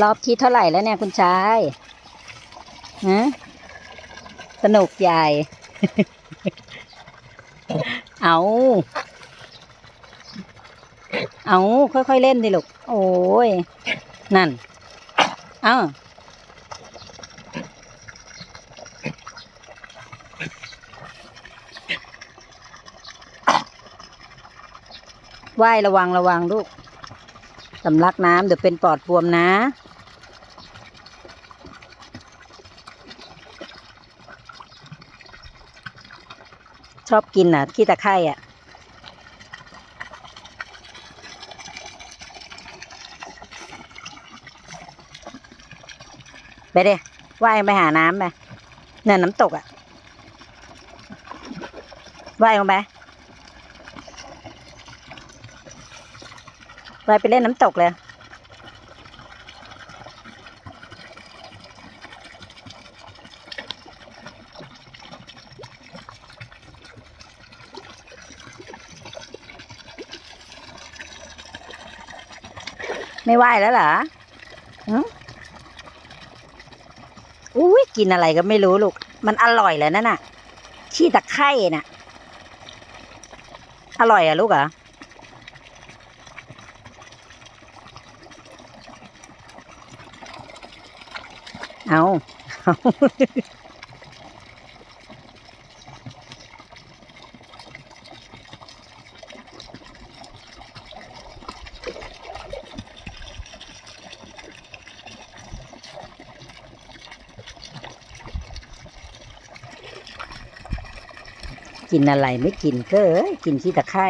รอบที่เท่าไหร่แล้วเนี่ยคุณชายฮะสนุกใหญ่ เอา เอาค่อยๆเล่นดิลูก โอ้ย นั่น เอ้าว่ายระวังระวังลูก สำลักน้ำเดี๋ยวเป็นปอดบวมนะ ชอบกินอะขี้ตะไคร่อะไปเด้ว่ายไปหาน้ำไปเนี่ยน้ำตกอะว่ายลงไป ว่ายไปเล่นน้ำตกเลยไม่ว่ายแล้วเหรออุ้ยกินอะไรก็ไม่รู้ลูก มันอร่อยเลยนั่นน่ะขี้ตะไคร่น่ะ อร่อยอะลูกเหรอ เอาเอากินอะไรไม่กินก็เอ้ยกินขี้ตะไคร่